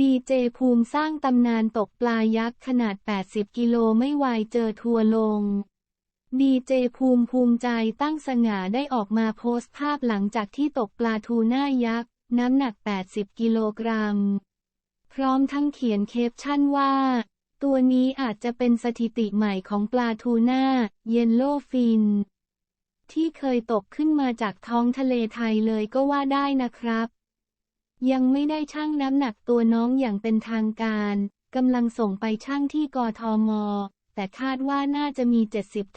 ดีเจภูมิสร้างตำนานตกปลายักษ์ขนาด 80 กิโลไม่วายเจอทัวลง ดีเจภูมิภูมิใจตั้งสง่าได้ออกมาโพสต์ภาพหลังจากที่ตกปลาทูน่ายักษ์ น้ำหนัก 80 กิโลกรัม พร้อมทั้งเขียนเคปชั่นว่า ตัวนี้อาจจะเป็นสถิติใหม่ของปลาทูน่าเยนโลฟิน ที่เคยตกขึ้นมาจากท้องทะเลไทยเลยก็ว่าได้นะครับ ยังไม่ได้ชั่งน้ำหนักตัวน้องอย่างเป็นทางการกำลังส่งไปชั่งที่กทม แต่คาดว่าน่าจะมี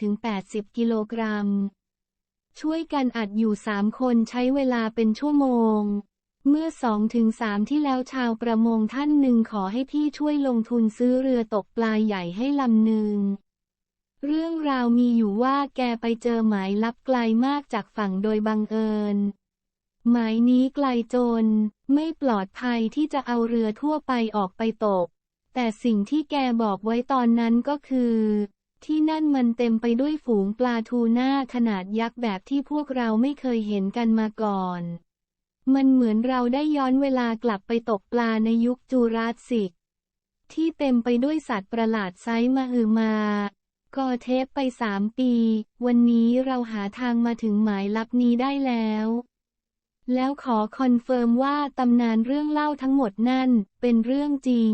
70-80 กิโลกรัม ช่วยกันอัดอยู่สามคนใช้เวลาเป็นชั่วโมง เมื่อสองถึงสามที่แล้วชาวประมงท่านหนึ่งขอให้พี่ช่วยลงทุนซื้อเรือตกปลาใหญ่ให้ลำหนึ่ง เรื่องราวมีอยู่ว่าแกไปเจอหมายลับไกลมากจากฝั่งโดยบังเอิญ หมายนี้ไกลจน ไม่ปลอดภัยที่จะเอาเรือทั่วไปออกไปตก แต่สิ่งที่แกบอกไว้ตอนนั้นก็คือ ที่นั่นมันเต็มไปด้วยฝูงปลาทูน่าขนาดยักษ์แบบที่พวกเราไม่เคยเห็นกันมาก่อน มันเหมือนเราได้ย้อนเวลากลับไปตกปลาในยุคจูราสสิก ที่เต็มไปด้วยสัตว์ประหลาดไซส์มาหึมาก็เทปไปสามปี วันนี้เราหาทางมาถึงหมายลับนี้ได้แล้ว แล้วขอคอนเฟิร์มว่าตำนานเรื่องเล่าทั้งหมดนั่นเป็นเรื่องจริง